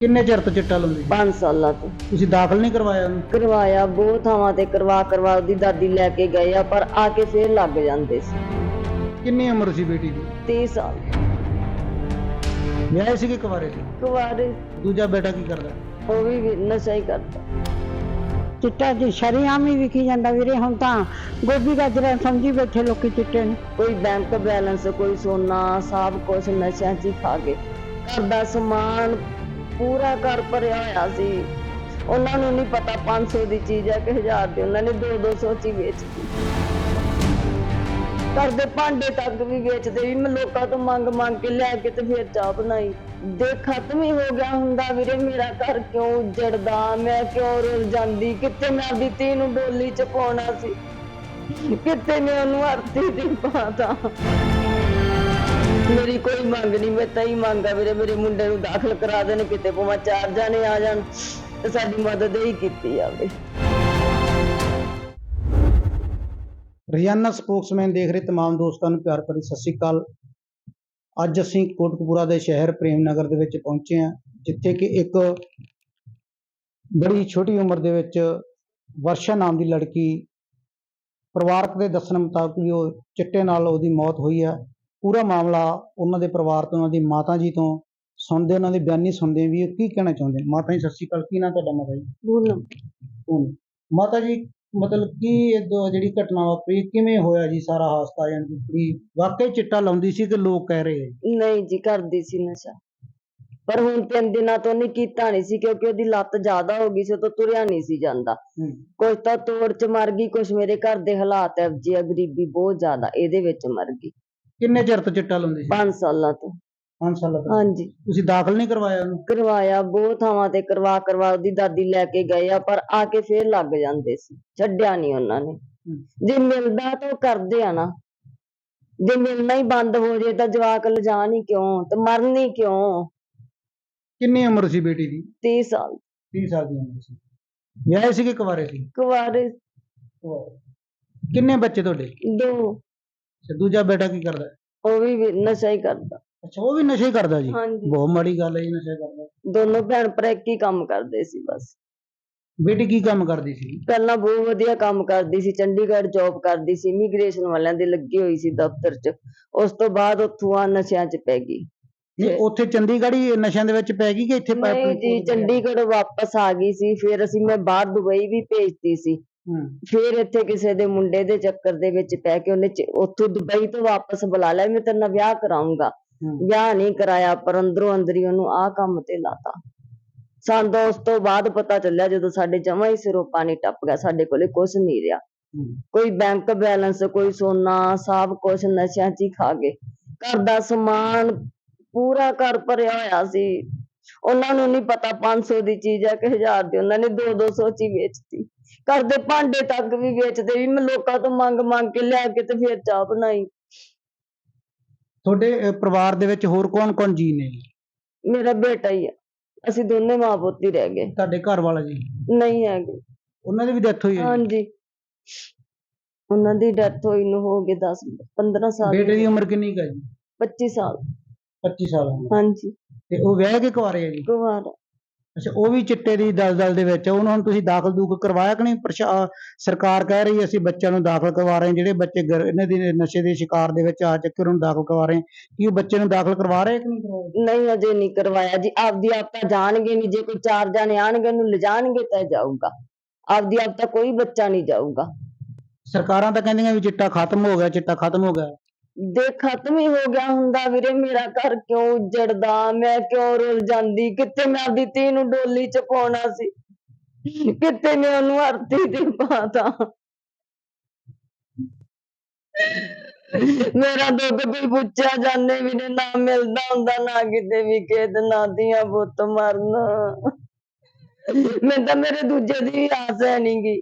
ਕਿੰਨੇ ਚਿਰ ਤੋਂ ਚਿੱਟਾ ਲਾਉਂਦੀ? ਸੀ 5 ਸਾਲਾਂ ਤੋਂ। ਤੁਸੀਂ ਦਾਖਲ ਨਹੀਂ ਕਰਵਾਇਆ ਉਹਨੂੰ? ਕਰਵਾਇਆ ਬਹੁਤ ਥਾਵਾਂ ਤੇ ਕਰਵਾ ਕਰਵਾ ਉਹਦੀ ਦਾਦੀ ਲੈ ਕੇ ਗਏ ਆ ਪਰ ਆ ਕੇ ਫੇਰ ਲੱਗ ਜਾਂਦੇ ਸੀ। ਕਿੰਨੀ ਉਮਰ ਸੀ ਬੇਟੀ ਦੀ? 30 ਸਾਲ। ਵਿਆਹੇ ਸੀਗੇ ਕੁਵਾਰੇ ਸੀ? ਕੁਵਾਰੇ। ਦੂਜਾ ਬੇਟਾ ਕੀ ਕਰਦਾ? ਉਹ ਵੀ ਵੀ ਨਸ਼ਾ ਹੀ ਕਰਦਾ। ਚਿੱਟਾ ਜੀ ਸ਼ਰੀਆਮ ਹੀ ਵਿਖੀ ਜਾਂਦਾ ਵੀਰੇ ਹੁਣ ਤਾਂ ਗੋਭੀ ਗਾਜਰਾਂ ਸਮਝੀ ਬੈਠੇ ਲੋਕੀ ਚਿੱਟੇ ਨੂੰ। ਕੋਈ ਬੈਂਕ ਬੈਲੈਂਸ ਕੋਈ ਸੋਨਾ ਸਭ ਕੁਝ ਨਸ਼ਿਆਂ 'ਚ ਹੀ ਖਾ ਗਏ। ਘਰ ਦਾ ਸਮਾਨ ਪੂਰਾ ਘਰ ਭਰਿਆ ਹੋਇਆ ਸੀ। ਉਹਨਾਂ ਨੂੰ ਨਹੀਂ ਪਤਾ 500 ਦੀ ਚੀਜ਼ ਹੈ ਕਿ 1000 ਦੀ, ਉਹਨਾਂ ਨੇ 2 200 ਚ ਹੀ ਵੇਚਤੀ ਘਰ ਦੇ ਭਾਂਡੇ ਤੱਕ ਵੀ ਵੇਚਦੇ ਵੀ ਮੈਂ ਲੋਕਾਂ ਤੋਂ ਮੰਗ ਮੰਗ ਕੇ ਲੈ ਕੇ ਤੇ ਫਿਰ ਚਾਹ ਬਣਾਈ। ਦੇ ਖਤਮ ਹੀ ਹੋ ਗਿਆ ਹੁੰਦਾ, ਵੀਰੇ, ਮੇਰਾ ਘਰ ਕਿਉਂ ਉਜੜਦਾ? ਮੈਂ ਕਿਉਂ ਰੁੱਲ ਜਾਂਦੀ? ਕਿੱਥੇ ਮੈਂ ਆਪਦੀ ਧੀ ਨੂੰ ਡੋਲੀ ਚ ਪਾਉਣਾ ਸੀ? ਕਿਤੇ ਮੈਂ ਉਹਨੂੰ ਅਰਥੀ ਦੀ ਪਾਤਾ ਮੇਰੀ ਕੋਈ ਮੰਗ ਨਹੀਂ ਮੈਂ ਤਾਂ ਹੀ ਮੰਗਾ ਵੀਰੇ ਮੇਰੇ ਮੁੰਡੇ ਨੂੰ ਦਾਖਲ ਕਰਾ ਦੇਣ ਕਿਤੇ ਭਾਵੇਂ ਚਾਰ ਜਾਣੇ ਆ ਜਾਣ ਤੇ ਸਾਡੀ ਮਦਦ ਹੀ ਕੀਤੀ ਜਾਵੇ ਰੋਜ਼ਾਨਾ ਸਪੋਕਸਮੈਨ ਦੇਖ ਰਹੇ तमाम ਦੋਸਤਾਂ ਨੂੰ ਪਿਆਰ ਭਰੀ ਸਤਿ ਸ਼੍ਰੀ ਅਕਾਲ ਅੱਜ ਅਸੀਂ ਕੋਟਕਪੂਰਾ ਦੇ ਸ਼ਹਿਰ ਪ੍ਰੇਮ ਨਗਰ ਦੇ ਵਿੱਚ ਪਹੁੰਚੇ ਹਾਂ ਜਿੱਥੇ ਕਿ ਇੱਕ ਬੜੀ ਛੋਟੀ ਉਮਰ ਦੇ ਵਿੱਚ ਵਰਸ਼ਾ ਨਾਮ ਦੀ ਲੜਕੀ ਪਰਿਵਾਰਕ ਦੇ ਦੱਸਣ ਮੁਤਾਬਕ ਵੀ ਉਹ ਚਿੱਟੇ ਨਾਲ ਉਹਦੀ ਮੌਤ ਹੋਈ ਹੈ ਪੂਰਾ ਮਾਮਲਾ ਉਹਨਾਂ ਦੇ ਪਰਿਵਾਰ ਤੋਂ ਉਹਨਾਂ ਦੀ ਮਾਤਾ ਜੀ ਤੋਂ ਸੁਣਦੇ ਉਹਨਾਂ ਦੀ ਬਿਆਨੀ ਸੁਣਦੇ ਵੀ ਉਹ ਕੀ ਕਹਿਣਾ ਚਾਹੁੰਦੇ? ਨੇ ਮਾਤਾ ਜੀ ਸਤਿ ਸ਼੍ਰੀ ਅਕਾਲ ਕੀ ਤੁਹਾਡਾ ਮਾਤਾ ਜੀ? ਬੋਲੋ ਹੁਣ ਮਾਤਾ ਜੀ ਮਤਲਬ ਕੀ ਇਹ ਦੋ ਜਿਹੜੀ ਘਟਨਾ ਵਾਪਰੀ ਕਿਵੇਂ ਹੋਇਆ ਜੀ ਸਾਰਾ ਹਾਦਸਾ ਜਾਣੀ ਕੁੜੀ ਵਾਕਈ ਚਿੱਟਾ ਲਾਉਂਦੀ ਸੀ ਕਿ ਲੋਕ ਕਹਿ ਰਹੇ ਆ? ਨਹੀਂ ਜੀ ਕਰਦੀ ਸੀ ਨਸ਼ਾ। ਪਰ ਹੁਣ ਤਿੰਨ ਦਿਨਾਂ ਤੋਂ ਨਹੀਂ ਕੀਤਾ ਨਹੀਂ ਸੀ ਕਿਉਂਕਿ ਉਹਦੀ ਲੱਤ ਜ਼ਿਆਦਾ ਹੋ ਗਈ ਸੀ ਉਹ ਤੋਂ ਤੁਰਿਆ ਨਹੀਂ ਸੀ ਜਾਂਦਾ। ਹੂੰ। ਕੁਝ ਤਾਂ ਤੋੜ ਚ ਮਰ ਗਈ ਕੁਝ ਮੇਰੇ ਘਰ ਦੇ ਹਾਲਾਤ ਐ ਜੀ ਆ ਗਰੀਬੀ ਬਹੁਤ ਜ਼ਿਆਦਾ ਇਹਦੇ ਵਿੱਚ ਮਰ ਗਈ। ਕਿੰਨੇ ਚਿਰ ਤੋਂ ਚਿੱਟਾ ਲਾਉਂਦੀ ਸੀ? 5 ਸਾਲਾਂ ਤੋਂ। 5 ਸਾਲਾਂ ਤੋਂ? ਹਾਂਜੀ। ਤੁਸੀਂ ਦਾਖਲ ਨਹੀਂ ਕਰਵਾਇਆ ਉਹਨੂੰ? ਕਰਵਾਇਆ ਬਹੁਤ ਥਾਵਾਂ ਤੇ ਕਰਵਾ ਕਰਵਾ ਉਹਦੀ ਦਾਦੀ ਲੈ ਕੇ ਗਏ ਆ ਪਰ ਆ ਕੇ ਫੇਰ ਲੱਗ ਜਾਂਦੇ ਸੀ ਛੱਡਿਆ ਨਹੀਂ ਉਹਨਾਂ ਨੇ। ਜੇ ਮਿਲਦਾ ਤਾਂ ਕਰਦੇ ਆ ਨਾ। ਜੇ ਮਿਲਣਾ ਹੀ ਬੰਦ ਹੋ ਜੇ ਤਾਂ ਜਵਾਕ ਲਿਜਾਣ ਹੀ ਕਿਉਂ ਤੇ ਮਰਨ ਕਿਉਂ? ਕਿੰਨੀ ਉਮਰ ਸੀ ਬੇਟੀ ਦੀ? 30 ਸਾਲ। 30 ਸਾਲ ਦੀ ਉਮਰ ਸੀ। ਵਿਆਹੇ ਸੀਗੇ ਕੁਵਾਰੇ ਸੀ? ਕੁਵਾਰੇ। ਕਿੰਨੇ ਬੱਚੇ ਤੁਹਾਡੇ? ਦੋ। ਅੱਛਾ, ਦੂਜਾ ਬੇਟਾ ਕੀ ਕਰਦਾ? ਹੈ? ਉਹ ਵੀ ਵੀ ਨਸ਼ਾ ਹੀ ਕਰਦਾ। ਅੱਛਾ ਉਹ ਵੀ ਨਸ਼ੇ ਕਰਦਾ ਜੀ? ਹਾਂਜੀ। ਬਹੁਤ ਮਾੜੀ ਗੱਲ ਹੈ ਜੀ ਨਸ਼ਾ ਕਰਦਾ ਦੋਨੋਂ ਭੈਣ ਭਰਾ ਇੱਕ ਹੀ ਕੰਮ ਕਰਦੇ ਸੀ ਬਸ। ਬੇਟੀ ਕੀ ਕੰਮ ਕਰਦੀ ਸੀ? ਪਹਿਲਾਂ ਬਹੁਤ ਵਧੀਆ ਕੰਮ ਕਰਦੀ ਸੀ ਚੰਡੀਗੜ੍ਹ ਜੌਬ ਕਰਦੀ ਸੀ ਇਮੀਗ੍ਰੇਸ਼ਨ ਵਾਲਿਆਂ ਦੇ ਲੱਗੀ ਹੋਈ ਸੀ ਦਫ਼ਤਰ 'ਚ। ਉਸ ਤੋਂ ਬਾਅਦ ਉੱਥੋਂ ਆ ਨਸ਼ਿਆਂ 'ਚ ਪੈ ਗਈ। ਨਹੀਂ ਉੱਥੇ ਚੰਡੀਗੜ੍ਹ ਹੀ ਨਸ਼ਿਆਂ ਦੇ ਵਿੱਚ ਪੈ ਗਈ ਕਿ ਇੱਥੇ ਪੈ- ਨਹੀਂ ਜੀ ਚੰਡੀਗੜ੍ਹ ਵਾਪਸ ਆ ਗਈ ਸੀ ਫਿਰ ਅਸੀਂ ਮੈਂ ਬਾਹਰ ਦੁਬਈ ਵੀ ਭੇਜਤੀ ਸੀ। ਹੂੰ ਫਿਰ ਇੱਥੇ ਕਿਸੇ ਦੇ ਮੁੰਡੇ ਦੇ ਚੱਕਰ ਦੇ ਵਿੱਚ ਪੈ ਕੇ ਉਹਨੇ ਚ- ਉੱਥੋਂ ਦੁਬਈ ਤੋਂ ਵਾਪਸ ਬੁਲਾ ਲਿਆ ਮੈਂ ਤੇਰੇ ਨਾਲ ਵਿਆਹ ਕਰਾਉਂਗਾ ਵਿਆਹ ਨਹੀਂ ਕਰਾਇਆ ਪਰ ਅੰਦਰੋਂ ਅੰਦਰ ਉਹਨੂੰ ਆਹ ਕੰਮ ਤੇ ਲਾਤਾ। ਸਾਨੂੰ ਤਾਂ ਉਸ ਤੋਂ ਬਾਅਦ ਪਤਾ ਚੱਲਿਆ ਜਦੋਂ ਸਾਡੇ ਜਮਾ ਹੀ ਸਿਰੋਂ ਪਾਣੀ ਟੱਪ ਗਿਆ ਸਾਡੇ ਕੋਲੇ ਕੁਝ ਨਹੀਂ ਰਿਹਾ। ਕੋਈ ਬੈਂਕ ਬੈਲੈਂਸ ਕੋਈ ਸੋਨਾ ਸਭ ਕੁਝ ਨਸ਼ਿਆਂ 'ਚ ਹੀ ਖਾ ਗਏ। ਘਰ ਦਾ ਸਮਾਨ ਪੂਰਾ ਘਰ ਭਰਿਆ ਹੋਇਆ ਸੀ। ਉਹਨਾਂ ਨੂੰ ਨਹੀਂ ਪਤਾ 500 ਦੀ ਚੀਜ਼ ਹੈ ਕਿ 1000 ਦੀ ਉਹਨਾਂ ਨੇ 2 200 ਚ ਹੀ ਵੇਚਤੀ। ਘਰ ਦੇ ਭਾਂਡੇ ਤੱਕ ਵੀ ਵੇਚਦੇ ਵੀ ਮੈਂ ਲੋਕਾਂ ਤੋਂ ਮੰਗ ਮੰਗ ਕੇ ਲਿਆ ਕੇ ਤੇ ਫਿਰ ਚਾਹ ਬਣਾਈ। ਤੁਹਾਡੇ ਅਹ, ਪਰਿਵਾਰ ਦੇ ਵਿੱਚ ਹੋਰ ਕੌਣ ਕੌਣ ਜੀ ਨੇ? ਮੇਰਾ ਬੇਟਾ ਹੀ ਆ। ਅਸੀਂ ਦੋਨੇ ਮਾਂ ਪੁੱਤ ਹੀ ਰਹਿ ਗਏ। ਤੁਹਾਡੇ ਘਰ ਵਾਲਾ ਜੀ? ਨਹੀਂ ਹੈਗੇ। ਉਹਨਾਂ ਦੀ ਵੀ ਡੈਥ ਹੋਈ ਹੈ ਜੀ? ਹਾਂਜੀ। ਉਹਨਾਂ ਦੀ ਡੈਥ ਹੋਈ ਨੂੰ ਹੋ ਗਏ 10 15 ਸਾਲ। ਬੇਟੇ ਦੀ ਉਮਰ ਕਿੰਨੀ ਕੁ ਹੈ ਜੀ? 25 ਸਾਲ। 25 ਸਾਲ ਉਮਰ। ਹਾਂਜੀ। ਤੇ ਉਹ ਵਿਆਹ ਕੇ ਕੁਆਰੇ ਹੈ ਜੀ? ਕੁਵਾਰ। ਅੱਛਾ ਉਹ ਵੀ ਚਿੱਟੇ ਦੀ ਦਲਦਲ ਦੇ ਵਿੱਚ ਆ। ਉਹਨੂੰ ਹੁਣ ਤੁਸੀਂ ਦਾਖਲ ਦੂਖ ਕਰਵਾਇਆ ਕਿ ਨਹੀਂ? ਪ੍ਰਸ਼ਾ ਸਰਕਾਰ ਕਹਿ ਰਹੀ ਹੈ ਅਸੀਂ ਬੱਚਿਆਂ ਨੂੰ ਦਾਖਲ ਕਰਵਾ ਰਹੇ ਹਾਂ ਜਿਹੜੇ ਬੱਚੇ ਗਰ- ਇਹਨਾਂ ਦੇ ਨਸ਼ੇ ਦੇ ਸ਼ਿਕਾਰ ਦੇ ਵਿੱਚ ਆ ਚੱਕੇ ਉਹਨਾਂ ਨੂੰ ਦਾਖਲ ਕਰਵਾ ਰਹੇ ਹਾਂ। ਕੀ ਉਹ ਬੱਚੇ ਨੂੰ ਦਾਖਲ ਕਰਵਾ ਰਹੇ ਕਿ ਨਹੀਂ ਕਰਵਾ ਰਹੇ ਨਹੀਂ ਅਜੇ ਨਹੀਂ ਕਰਵਾਇਆ ਜੀ। ਆਪਦੀ ਆਪ ਤਾਂ ਜਾਣਗੇ ਨਹੀਂ ਜੇ ਕੋਈ ਚਾਰ ਜਾਣੇ ਆਣਗੇ ਉਹਨੂੰ ਲਿਜਾਣਗੇ ਤਾਂ ਜਾਊਗਾ। ਆਪਦੀ ਆਪ ਤਾਂ ਕੋਈ ਬੱਚਾ ਨਹੀਂ ਜਾਊਗਾ। ਸਰਕਾਰਾਂ ਤਾਂ ਕਹਿੰਦੀਆਂ ਵੀ ਚਿੱਟਾ ਖਤਮ ਹੋ ਗਿਆ ਚਿੱਟਾ ਖਤਮ ਹੋ ਗਿਆ। ਦੇ ਖਤਮ ਹੀ ਹੋ ਗਿਆ ਹੁੰਦਾ ਵੀਰੇ, ਮੇਰਾ ਘਰ ਕਿਉਂ ਉੱਜੜਦਾ? ਮੈਂ ਕਿਉਂ ਰੁੱਲ ਜਾਂਦੀ? ਕਿੱਥੇ ਮੈਂ ਆਪਦੀ ਧੀ ਨੂੰ ਡੋਲੀ ਚ ਪਾਉਣਾ ਸੀ? ਕਿੱਥੇ ਮੈਂ ਉਹਨੂੰ ਅਰਥੀ ਤੇ ਪਾਤਾ? ਮੇਰਾ ਦੁੱਧ ਵੀ ਪੁੱਛਿਆ ਜਾਂਦੇ ਵੀ ਨੇ ਨਾ ਮਿਲਦਾ ਹੁੰਦਾ, ਨਾ ਕਿਤੇ ਵੀ ਖੇਤ, ਨਾ ਦੀਆਂ ਪੁੱਤ ਮਰਨ। ਮੈਂ ਤਾਂ ਮੇਰੇ ਦੂਜੇ ਦੀ ਵੀ ਆਸ ਹੈ ਨੀ ਗੀ।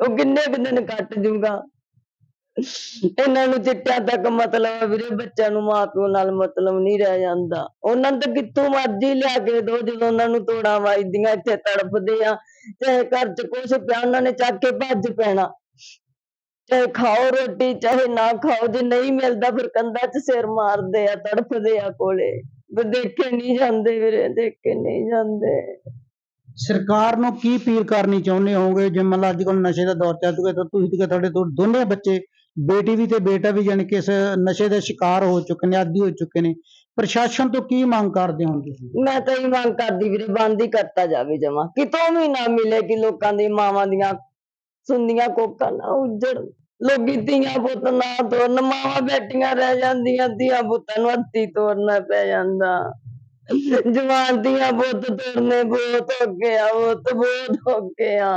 ਉਹ ਕਿੰਨੇ ਕੁ ਦਿਨ ਕੱਟ ਜੂਗਾ? ਇਹਨਾਂ ਨੂੰ ਚਿੱਟਿਆਂ ਤੱਕ ਮਤਲਬ ਆ ਵੀਰੇ ਬੱਚਿਆਂ ਨੂੰ ਮਾਪਿਓ ਨਾਲ ਮਤਲਬ ਨਹੀਂ ਰਹਿ ਜਾਂਦਾ। ਉਹਨਾਂ ਨੂੰ ਤਾਂ ਕਿੱਥੋਂ ਮਰਜ਼ੀ ਲਿਆ ਕੇ ਦੋ, ਜਦੋਂ ਉਹਨਾਂ ਨੂੰ ਤੋੜਾਂ ਵੱਜਦੀਆਂ, ਇੱਥੇ ਤੜਫਦੇ ਆ, ਚਾਹੇ ਘਰ 'ਚ ਕੁਛ ਪਿਆ, ਉਹਨਾਂ ਨੇ ਚੱਕ ਕੇ ਭੱਜ ਪੈਣਾ। ਚਾਹੇ ਖਾਓ ਰੋਟੀ, ਚਾਹੇ ਨਾ ਖਾਓ, ਜੇ ਨਹੀਂ ਮਿਲਦਾ ਫਿਰ ਕੰਧਾਂ 'ਚ ਸਿਰ ਮਾਰਦੇ ਆ, ਤੜਫਦੇ ਆ ਕੋਲੇ। ਦੇਖੇ ਨਹੀਂ ਜਾਂਦੇ ਵੀਰੇ, ਦੇਖੇ ਨਹੀਂ ਜਾਂਦੇ। ਸਰਕਾਰ ਨੂੰ ਕੀ ਅਪੀਲ ਕਰਨੀ ਚਾਹੁੰਦੇ ਹੋਗੇ ਜੇ ਮੰਨ ਲਓ ਅੱਜ ਕੱਲ ਨਸ਼ੇ ਦਾ ਦੌਰ ਚੱਲ ਚੁੱਕਾ ਤਾਂ ਤੁਸੀਂ ਤੇ ਤੁਹਾਡੇ ਦੋ ਦੋਨੇ ਬੱਚੇ ਬੇਟੀ ਵੀ ਤੇ ਬੇਟਾ ਵੀ ਜਾਣੀ ਕਿ ਇਸ ਨਸ਼ੇ ਦੇ ਸ਼ਿਕਾਰ ਹੋ ਚੁੱਕੇ ਨੇ, ਆਦੀ ਹੋ ਚੁੱਕੇ ਨੇ। ਪ੍ਰਸ਼ਾਸਨ ਤੋਂ ਕੀ ਮੰਗ ਕਰਦੇ ਹੋ ਤੁਸੀਂ ਮੈਂ ਤਾਂ ਇਹ ਮੰਗ ਕਰਦੀ ਵੀਰੇ, ਬੰਦ ਹੀ ਕਰਤਾ ਜਾਵੇ ਜਮਾ। ਕਿਤੋਂ ਵੀ ਨਾ ਮਿਲੇ ਕਿ ਲੋਕਾਂ ਦੀ ਮਾਵਾਂ ਦੀਆਂ ਸੁੰਦੀਆਂ ਕੋਕਾਂ ਨਾ ਉੱਜੜ। ਲੋਕੀ ਧੀਆਂ ਪੁੱਤ ਨਾ ਤੋਰਨ, ਮਾਵਾਂ ਬੈਠੀਆਂ ਰਹਿ ਜਾਂਦੀਆਂ, ਧੀਆਂ ਪੁੱਤਾਂ ਨੂੰ ਹੱਥੀ ਤੋਰਨਾ ਪੈ ਜਾਂਦਾ। ਜਵਾਨ ਦੀਆਂ ਪੁੱਤ ਤੋੜਨੇ ਬਹੁਤ ਹੋ ਗਿਆ ਬਹੁਤ ਬਹੁਤ ਹੋ ਗਿਆ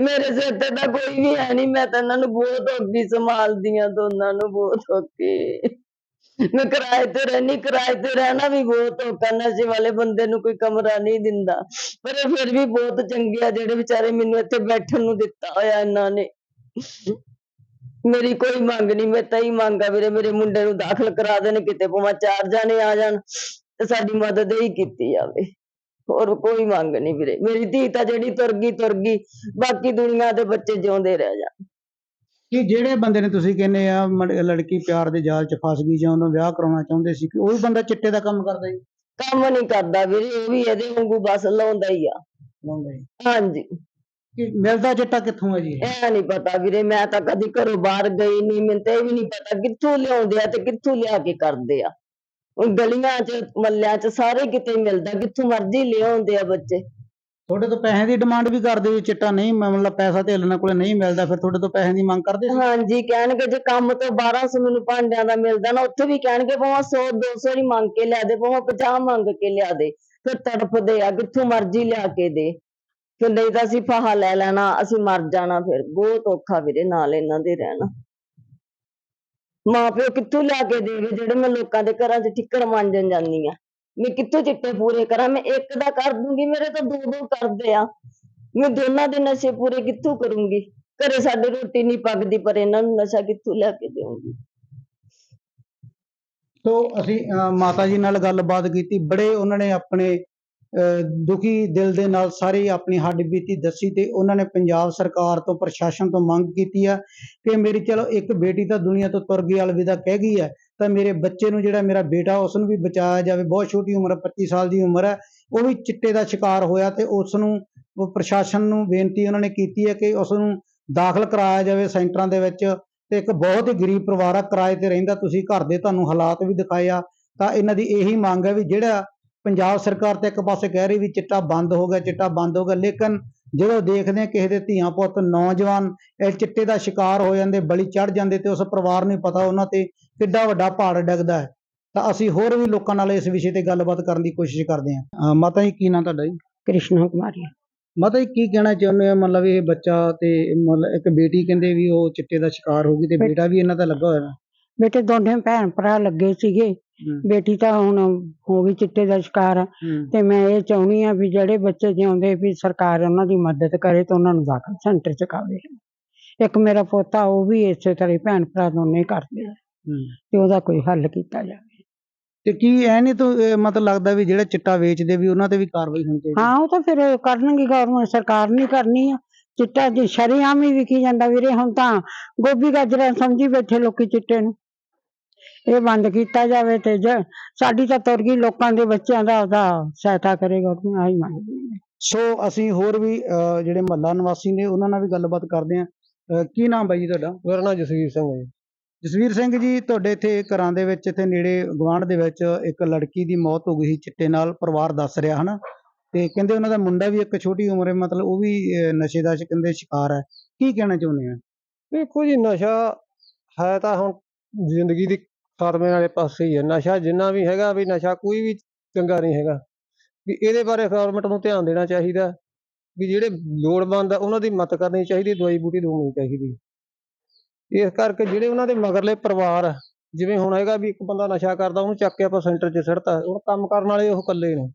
ਮੇਰੇ ਸਿਰ ਤੇ ਤਾਂ ਕੋਈ ਵੀ ਹੈ ਨਹੀਂ ਮੈਂ ਤਾਂ ਇਹਨਾਂ ਨੂੰ ਬਹੁਤ ਔਖੀ ਸੰਭਾਲਦੀ ਆ ਦੋਨਾਂ ਨੂੰ ਬਹੁਤ ਔਖੀ ਮੈਂ ਕਿਰਾਏ ਤੇ ਰਹਿਣੀ ਕਿਰਾਏ ਤੇ ਰਹਿਣਾ ਵੀ ਬਹੁਤ ਔਖਾ, ਨਸ਼ੇ ਵਾਲੇ ਬੰਦੇ ਨੂੰ ਕੋਈ ਕਮਰਾ ਨਹੀਂ ਦਿੰਦਾ। ਪਰ ਇਹ ਫਿਰ ਵੀ ਬਹੁਤ ਚੰਗੇ ਆ, ਜਿਹੜੇ ਵਿਚਾਰੇ ਮੈਨੂੰ ਇੱਥੇ ਬੈਠਣ ਨੂੰ ਦਿੱਤਾ ਹੋਇਆ ਇਹਨਾਂ ਨੇ। ਮੇਰੀ ਕੋਈ ਮੰਗ ਨਹੀਂ ਮੈਂ ਤਾਂ ਹੀ ਮੰਗ ਆ ਵੀਰੇ, ਮੇਰੇ ਮੁੰਡੇ ਨੂੰ ਦਾਖਲ ਕਰਾ ਦੇਣ, ਕਿਤੇ ਭਾਵੇਂ ਚਾਰ ਜਾਣੇ ਆ ਜਾਣ, ਤੇ ਸਾਡੀ ਮਦਦ ਹੀ ਕੀਤੀ ਜਾਵੇ। ਹੋਰ ਕੋਈ ਮੰਗ ਨਹੀਂ ਵੀਰੇ। ਮੇਰੀ ਧੀ ਤਾਂ ਜਿਹੜੀ ਤੁਰ ਗਈ ਤੁਰ ਗਈ। ਬਾਕੀ ਦੁਨੀਆ ਦੇ ਬੱਚੇ ਜਿਉਂਦੇ ਰਹਿ ਜਾਣ। ਕਿ ਜਿਹੜੇ ਬੰਦੇ ਨੇ ਤੁਸੀਂ ਕਹਿੰਦੇ ਆ ਮੜ- ਲੜਕੀ ਪਿਆਰ ਦੇ ਜਾਲ 'ਚ ਫਸ ਗਈ ਜਾਂ ਉਹਨੂੰ ਵਿਆਹ ਕਰਾਉਣਾ ਚਾਹੁੰਦੇ ਸੀ ਕਿ ਉਹ ਵੀ ਬੰਦਾ ਚਿੱਟੇ ਦਾ ਕੰਮ ਕਰਦਾ ਜੀ? ਕੰਮ ਨਹੀਂ ਕਰਦਾ ਵੀਰੇ ਉਹ ਵੀ ਇਹਦੇ ਵਾਂਗੂ ਬਸ ਲਾਉਂਦਾ ਹੀ ਆ। ਲਾਉਂਦਾ ਜੀ। ਹਾਂਜੀ। ਕਿ ਮਿਲਦਾ ਚਿੱਟਾ ਕਿੱਥੋਂ ਹੈ ਜੀ? ਇਹ? ਇਹ ਨਹੀਂ ਪਤਾ ਵੀਰੇ ਮੈਂ ਤਾਂ ਕਦੀ ਘਰੋਂ ਬਾਹਰ ਗਈ ਨਹੀਂ ਮੈਨੂੰ ਤਾਂ ਇਹ ਵੀ ਨਹੀਂ ਪਤਾ ਕਿੱਥੋਂ ਲਿਆਉਂਦੇ ਆ ਤੇ ਕਿੱਥੋਂ ਲਿਆ ਕੇ ਕਰਦੇ ਆ। ਗਲੀਆਂ 'ਚ ਮੱਲਿਆਂ 'ਚ ਸਾਰੇ ਕਿਤੇ ਮਿਲਦਾ ਕਿੱਥੋਂ ਮਰਜ਼ੀ ਲਿਆਉਂਦੇ ਆ ਬੱਚੇ। ਤੁਹਾਡੇ ਤੋਂ ਪੈਸੇ ਦੀ ਡਿਮਾਂਡ ਵੀ ਕਰਦੇ ਜੀ ਚਿੱਟਾ ਨਹੀਂ ਮਤਲਬ ਪੈਸਾ ਤੇ ਇਹਨਾਂ ਕੋਲੇ ਨਹੀਂ ਮਿਲਦਾ ਫਿਰ ਤੁਹਾਡੇ ਤੋਂ ਪੈਸੇ ਦੀ ਮੰਗ ਕਰਦੇ ਸੀ? ਹਾਂਜੀ ਕਹਿਣਗੇ ਜੇ ਕੰਮ ਤੋਂ 1200 ਮੈਨੂੰ ਭਾਂਡਿਆਂ ਦਾ ਮਿਲਦਾ ਨਾ ਉੱਥੇ ਵੀ ਕਹਿਣਗੇ ਭਾਵੇਂ 100 200 ਹੀ ਮੰਗ ਕੇ ਲਿਆ ਦੇ ਭਾਵੇਂ 50 ਮੰਗ ਕੇ ਲਿਆ ਦੇ ਫਿਰ ਤੜਫਦੇ ਆ ਕਿੱਥੋਂ ਮਰਜ਼ੀ ਲਿਆ ਕੇ ਦੇ। ਫਿਰ ਨਹੀਂ ਤਾਂ ਅਸੀਂ ਫਾਹਾ ਲੈ ਲੈਣਾ ਅਸੀਂ ਮਰ ਜਾਣਾ ਫਿਰ ਬਹੁਤ ਔਖਾ ਵੀਰੇ ਨਾਲ ਇਹਨਾਂ ਦੇ ਰਹਿਣਾ। ਮਾਂ ਪਿਓ ਕਿੱਥੋਂ ਲਿਆ ਕੇ ਦੇਵੇ ਜਿਹੜੇ ਮੈਂ ਲੋਕਾਂ ਦੇ ਘਰਾਂ 'ਚ ਠਿੱਕਰ ਮੰਜਣ ਜਾਂਦੀ ਆ ਮੈਂ ਕਿੱਥੋਂ ਚਿੱਟੇ ਪੂਰੇ ਕਰਾਂ? ਮੈਂ ਇੱਕ ਦਾ ਕਰ ਦੂੰਗੀ ਮੇਰੇ ਤਾਂ ਦੋ ਦੋ ਕਰਦੇ ਆ। ਮੈਂ ਦੋਨਾਂ ਦੇ ਨਸ਼ੇ ਪੂਰੇ ਕਿੱਥੋਂ ਕਰੂੰਗੀ? ਘਰੇ ਸਾਡੇ ਰੋਟੀ ਨਹੀਂ ਪੱਕਦੀ ਪਰ ਇਹਨਾਂ ਨੂੰ ਨਸ਼ਾ ਕਿੱਥੋਂ ਲਿਆ ਕੇ ਦੇਵਾਂਗੀ? ਤੋ ਅਸੀਂ ਅਹ, ਮਾਤਾ ਜੀ ਨਾਲ ਗੱਲਬਾਤ ਕੀਤੀ। ਬੜੇ ਉਹਨਾਂ ਨੇ ਆਪਣੇ ਦੁਖੀ ਦਿਲ ਦੇ ਨਾਲ ਸਾਰੀ ਆਪਣੀ ਹੱਡ ਬੀਤੀ ਦੱਸੀ ਤੇ ਉਹਨਾਂ ਨੇ ਪੰਜਾਬ ਸਰਕਾਰ ਤੋਂ, ਪ੍ਰਸ਼ਾਸਨ ਤੋਂ ਮੰਗ ਕੀਤੀ ਆ ਕਿ ਮੇਰੀ ਚਲੋ ਇੱਕ ਬੇਟੀ ਤਾਂ ਦੁਨੀਆ ਤੋਂ ਤੁਰ ਗਈ, ਅਲਵਿਦਾ ਕਹਿ ਗਈ ਹੈ ਤਾਂ ਮੇਰੇ ਬੱਚੇ ਨੂੰ ਜਿਹੜਾ ਮੇਰਾ ਬੇਟਾ ਉਸ ਨੂੰ ਵੀ ਬਚਾਇਆ ਜਾਵੇ, ਬਹੁਤ ਛੋਟੀ ਉਮਰ ਹੈ 25 ਸਾਲ ਦੀ ਉਮਰ ਹੈ ਉਹ ਵੀ ਚਿੱਟੇ ਦਾ ਸ਼ਿਕਾਰ ਹੋਇਆ ਤੇ ਉਸ ਨੂੰ ਪ੍ਰਸ਼ਾਸਨ ਨੂੰ ਬੇਨਤੀ ਉਹਨਾਂ ਨੇ ਕੀਤੀ ਹੈ ਕਿ ਉਸ ਨੂੰ ਦਾਖਲ ਕਰਾਇਆ ਜਾਵੇ ਸੈਂਟਰਾਂ ਦੇ ਵਿੱਚ ਤੇ ਇੱਕ ਬਹੁਤ ਹੀ ਗਰੀਬ ਪਰਿਵਾਰ ਆ, ਕਿਰਾਏ ਤੇ ਰਹਿੰਦਾ, ਤੁਸੀਂ ਘਰ ਦੇ ਤੁਹਾਨੂੰ ਹਾਲਾਤ ਵੀ ਦਿਖਾਏ ਆ, ਤਾਂ ਇਹਨਾਂ ਦੀ ਇਹੀ ਮੰਗ ਹੈ ਵੀ ਜਿਹੜਾ ਪੰਜਾਬ ਸਰਕਾਰ ਤੇ ਇੱਕ ਪਾਸੇ ਕਹਿ ਰਹੀ ਵੀ ਚਿੱਟਾ ਬੰਦ ਹੋ ਗਿਆ ਚਿੱਟਾ ਬੰਦ ਹੋ ਗਿਆ ਲੇਕਿਨ ਜਦੋਂ ਦੇਖਦੇ ਆ ਕਿਸੇ ਦੇ ਧੀਆਂ ਪੁੱਤ ਨੌਜਵਾਨ ਇਹ ਚਿੱਟੇ ਦਾ ਸ਼ਿਕਾਰ ਹੋ ਜਾਂਦੇ ਬਲੀ ਚੜ ਜਾਂਦੇ ਤੇ ਉਸ ਪਰਿਵਾਰ ਨੂੰ ਪਤਾ ਉਹਨਾਂ ਤੇ ਕਿੱਡਾ ਵੱਡਾ ਪਹਾੜ ਡਿੱਗਦਾ ਹੈ। ਤਾਂ ਅਸੀਂ ਹੋਰ ਵੀ ਲੋਕਾਂ ਨਾਲ ਇਸ ਵਿਸ਼ੇ ਤੇ ਗੱਲਬਾਤ ਕਰਨ ਦੀ ਕੋਸ਼ਿਸ਼ ਕਰਦੇ ਹਾਂ। ਮਾਤਾ ਜੀ ਕੀ ਨਾਂ ਤੁਹਾਡਾ ਜੀ? ਕ੍ਰਿਸ਼ਨਾ ਕੁਮਾਰੀ। ਮਾਤਾ ਜੀ ਕੀ ਕਹਿਣਾ ਚਾਹੁੰਦੇ ਹੋ? ਮਤਲਬ ਇਹ ਬੱਚਾ ਤੇ ਮਤਲਬ ਇੱਕ ਬੇਟੀ ਕਹਿੰਦੇ ਵੀ ਉਹ ਚਿੱਟੇ ਦਾ ਸ਼ਿਕਾਰ ਹੋ ਗਈ ਤੇ ਬੇਟਾ ਵੀ ਇਹਨਾਂ ਦਾ ਲੱਗਾ ਹੋਇਆ। ਬੇਟੇ ਦੋਨੇ ਭੈਣ ਭਰਾ ਲੱਗੇ ਸੀਗੇ। ਬੇਟੀ ਤਾਂ ਹੁਣ ਹੋ ਗਈ ਚਿੱਟੇ ਦਾ ਸ਼ਿਕਾਰ। ਤੇ ਮੈਂ ਇਹ ਚਾਹੁੰਦੀ ਆ ਵੀ ਜਿਹੜੇ ਬੱਚੇ ਜਿਉਂਦੇ ਵੀ ਸਰਕਾਰ ਉਹਨਾਂ ਦੀ ਮਦਦ ਕਰੇ ਤੇ ਉਹਨਾਂ ਨੂੰ ਦਾਖਲ ਸੈਂਟਰ ਚ ਕਾਵੇ ਇੱਕ ਮੇਰਾ ਪੋਤਾ ਉਹ ਵੀ ਇਸੇ ਤਰ੍ਹਾਂ ਹੀ ਭੈਣ ਭਰਾ ਦੋਨੇ ਕਰਦੇ ਆ। ਤੇ ਉਹਦਾ ਕੋਈ ਹੱਲ ਕੀਤਾ ਜਾਵੇ। ਤੇ ਕੀ ਐ ਨਹੀਂ ਤੋਂ ਮਤਲਬ ਲੱਗਦਾ ਵੀ ਜਿਹੜੇ ਚਿੱਟਾ ਵੇਚਦੇ ਵੀ ਉਹਨਾਂ ਤੇ ਵੀ ਕਾਰਵਾਈ ਹੋਣੀ ਚਾਹੀਦੀ? ਹਾਂ ਉਹ ਤਾਂ ਫਿਰ ਕਰਨਗੀ ਗੌਰਮੈਂਟ ਸਰਕਾਰ ਨਹੀਂ ਕਰਨੀ ਆ। ਚਿੱਟਾ ਜੀ ਸ਼ਰੇਆਮ ਹੀ ਵਿਕੀ ਜਾਂਦਾ ਵੀਰੇ ਹੁਣ ਤਾਂ ਗੋਭੀ ਗਾਜਰਾਂ ਸਮਝੀ ਬੈਠੇ ਲੋਕੀ ਚਿੱਟੇ ਨੂੰ। ਇਹ ਬੰਦ ਕੀਤਾ ਜਾਵੇ ਤੇ ਜ- ਸਾਡੀ ਤਾਂ ਤੁਰ ਗਈ ਲੋਕਾਂ ਦੇ ਬੱਚਿਆਂ ਦਾ ਉਹਦਾ ਸਹਾਇਤਾ ਕਰੇਗਾ ਉਹ ਆਹੀ ਮੰਗਦੀ। ਸੋ ਅਸੀਂ ਹੋਰ ਵੀ ਜਿਹੜੇ ਮਹੱਲਾ ਨਿਵਾਸੀ ਨੇ ਉਹਨਾਂ ਨਾਲ ਵੀ ਗੱਲਬਾਤ ਕਰਦੇ ਹਾਂ। ਕੀ ਨਾਮ ਬਾਈ ਜੀ ਤੁਹਾਡਾ? ਮੇਰਾ ਨਾਮ ਜਸਵੀਰ ਸਿੰਘ ਹੈ ਜੀ। ਜਸਵੀਰ ਸਿੰਘ ਜੀ ਤੁਹਾਡੇ ਇੱਥੇ ਘਰਾਂ ਦੇ ਵਿੱਚ ਇੱਥੇ ਨੇੜੇ ਗੁਆਂਢ ਦੇ ਵਿੱਚ ਇੱਕ ਲੜਕੀ ਦੀ ਮੌਤ ਹੋ ਗਈ ਸੀ ਚਿੱਟੇ ਨਾਲ ਪਰਿਵਾਰ ਦੱਸ ਰਿਹਾ ਹਨਾ? ਤੇ ਕਹਿੰਦੇ ਉਹਨਾਂ ਦਾ ਮੁੰਡਾ ਵੀ ਇੱਕ ਛੋਟੀ ਉਮਰੇ ਮਤਲਬ ਉਹ ਵੀ ਨਸ਼ੇ ਦਾ ਕਹਿੰਦੇ ਸ਼ਿਕਾਰ ਹੈ। ਕੀ ਕਹਿਣਾ ਚਾਹੁੰਦੇ ਆ ਦੇਖੋ ਜੀ ਨਸ਼ਾ ਹੈ ਤਾਂ ਹੁਣ ਜ਼ਿੰਦਗੀ ਦੀ ਖਾਤਮੇ ਵਾਲੇ ਪਾਸੇ ਹੀ ਹੈ ਨਸ਼ਾ ਜਿੰਨਾ ਵੀ ਹੈਗਾ ਵੀ ਨਸ਼ਾ ਕੋਈ ਵੀ ਚੰਗਾ ਨਹੀਂ ਹੈਗਾ। ਵੀ ਇਹਦੇ ਬਾਰੇ ਗਵਰਨਮੈਂਟ ਨੂੰ ਧਿਆਨ ਦੇਣਾ ਚਾਹੀਦਾ ਵੀ ਜਿਹੜੇ ਲੋੜਵੰਦ ਆ ਉਹਨਾਂ ਦੀ ਮਦਦ ਕਰਨੀ ਚਾਹੀਦੀ ਦਵਾਈ ਬੂਟੀ ਦਵਾਉਣੀ ਚਾਹੀਦੀ। ਇਸ ਕਰਕੇ ਜਿਹੜੇ ਉਹਨਾਂ ਦੇ ਮਗਰਲੇ ਪਰਿਵਾਰ ਆ, ਜਿਵੇਂ ਹੁਣ ਹੈਗਾ ਵੀ ਇੱਕ ਬੰਦਾ ਨਸ਼ਾ ਕਰਦਾ ਉਹਨੂੰ ਚੱਕ ਕੇ ਆਪਾਂ ਸੈਂਟਰ 'ਚ ਸਿੱਟਤਾ ਹੁਣ ਕੰਮ ਕਰਨ ਵਾਲੇ ਉਹ ਇਕੱਲੇ ਨੇ।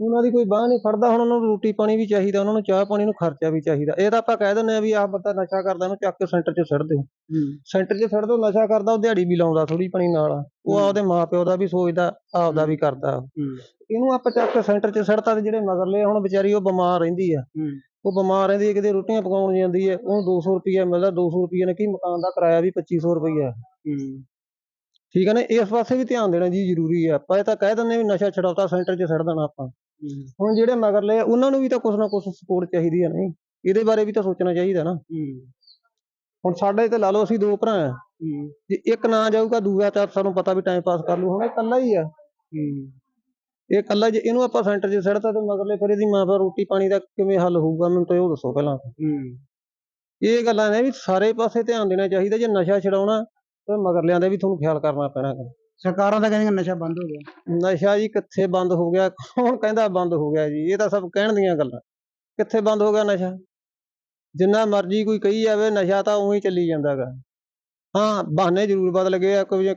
ਉਹਨਾਂ ਦੀ ਕੋਈ ਬਾਹ ਨਹੀਂ ਫੜਦਾ ਹੁਣ ਉਹਨਾਂ ਨੂੰ ਰੋਟੀ ਪਾਣੀ ਵੀ ਚਾਹੀਦਾ ਉਹਨਾਂ ਨੂੰ ਚਾਹ ਪਾਣੀ ਨੂੰ ਖਰਚਾ ਵੀ ਚਾਹੀਦਾ। ਇਹ ਤਾਂ ਆਪਾਂ ਕਹਿ ਦਿੰਦੇ ਆ ਵੀ ਆਹ ਬੰਦਾ ਨਸ਼ਾ ਕਰਦਾ ਇਹਨੂੰ ਚੱਕ ਕੇ ਸੈਂਟਰ 'ਚ ਸਿੱਟ ਦਿਓ। ਸੈਂਟਰ 'ਚ ਸਿੱਟ ਦਿਓ ਨਸ਼ਾ ਕਰਦਾ ਉਹ ਦਿਹਾੜੀ ਵੀ ਲਾਉਂਦਾ ਥੋੜੀ ਪਣੀ ਨਾਲ। ਉਹ। ਆਪਦੇ ਮਾਪਿਓ ਦਾ ਵੀ ਸੋਚਦਾ ਆਪਦਾ ਵੀ ਕਰਦਾ। ਇਹਨੂੰ ਆਪਾਂ ਚੱਕ ਕੇ ਸੈਂਟਰ 'ਚ ਸਿੱਟਤਾ ਤੇ ਜਿਹੜੇ ਮਗਰਲੇ ਆ, ਹੁਣ ਵਿਚਾਰੀ ਉਹ ਬਿਮਾਰ ਰਹਿੰਦੀ ਆ। ਉਹ ਬਿਮਾਰ ਰਹਿੰਦੀ ਹੈ ਕਿਤੇ ਰੋਟੀਆਂ ਪਕਾਉਣ ਜਾਂਦੀ ਹੈ ਉਹਨੂੰ 200 ਰੁਪਈਆ ਮਿਲਦਾ 200 ਰੁਪਈਏ ਨੇ ਕੀ ਮਕਾਨ ਦਾ ਕਿਰਾਇਆ ਵੀ 2500 ਰੁਪਈਆ। ਠੀਕ ਹੈ ਨਾ ਇਸ ਪਾਸੇ ਵੀ ਧਿਆਨ ਦੇਣਾ ਜੀ ਜ਼ਰੂਰੀ ਹੈ ਆਪਾਂ ਇਹ ਤਾਂ ਕਹਿ ਦਿੰਦੇ ਵੀ ਨਸ਼ਾ ਛਡਾਊਤਾ ਸੈਂਟਰ 'ਚ ਛੱਡ ਦੇਣਾ ਆਪਾਂ। ਹੁਣ ਜਿਹੜੇ ਮਗਰਲੇ ਆ, ਉਹਨਾਂ ਨੂੰ ਵੀ ਤਾਂ ਕੁਛ ਨਾ ਕੁਛ ਸਪੋਰਟ ਚਾਹੀਦੀ ਹੈ ਨਹੀਂ ਇਹਦੇ ਬਾਰੇ ਵੀ ਤਾਂ ਸੋਚਣਾ ਚਾਹੀਦਾ ਨਾ। ਹੁਣ ਸਾਡੇ ਤੇ ਲਾ ਲਓ ਅਸੀਂ ਦੋ ਭਰਾ ਆ। ਜੇ ਇੱਕ ਨਾ ਜਾਊਗਾ ਦੂਆ ਤਾਂ ਸਾਨੂੰ ਪਤਾ ਵੀ ਟਾਈਮ ਪਾਸ ਕਰ ਲੂ ਹੁਣ ਇਹ ਇਕੱਲਾ ਹੀ ਆ। ਇਹ ਇਕੱਲਾ ਜੇ ਇਹਨੂੰ ਆਪਾਂ ਸੈਂਟਰ 'ਚ ਛੱਡਤਾ ਤੇ ਮਗਰਲੇ ਫਿਰ ਇਹਦੀ ਮਾਂ ਬਾਪ ਰੋਟੀ ਪਾਣੀ ਦਾ ਕਿਵੇਂ ਹੱਲ ਹੋਊਗਾ ਮੈਨੂੰ ਤਾਂ ਇਹ ਦੱਸੋ ਪਹਿਲਾਂ। ਇਹ ਗੱਲਾਂ ਨੇ ਵੀ ਸਾਰੇ ਪਾਸੇ ਧਿਆਨ ਦੇਣਾ ਚਾਹੀਦਾ ਜੇ ਨਸ਼ਾ ਛਡਾਉਣਾ ਤੇ ਮਗਰਲਿਆਂ ਦਾ ਵੀ ਤੁਹਾਨੂੰ ਖਿਆਲ ਕਰਨਾ ਪੈਣਾ। ਗਾ। ਸਰਕਾਰਾਂ ਤਾਂ ਕਹਿੰਦੀਆਂ ਨਸ਼ਾ ਬੰਦ ਹੋ ਗਿਆ। ਨਸ਼ਾ ਜੀ ਕਿੱਥੇ ਬੰਦ ਹੋ ਗਿਆ? ਕੌਣ ਕਹਿੰਦਾ ਬੰਦ ਹੋ ਗਿਆ ਜੀ? ਇਹ ਤਾਂ ਸਭ ਕਹਿਣ ਦੀਆਂ ਗੱਲਾਂ। ਕਿੱਥੇ ਬੰਦ ਹੋ ਗਿਆ ਨਸ਼ਾ? ਜਿੰਨਾ ਮਰਜ਼ੀ ਕੋਈ ਕਹੀ ਜਾਵੇ ਨਸ਼ਾ ਤਾਂ ਉਵੇਂ ਹੀ ਚੱਲੀ ਜਾਂਦਾਗਾ। ਹਾਂ ਬਹਾਨੇ ਜ਼ਰੂਰ ਬਦਲ ਗਏ ਆ ਕੋਈ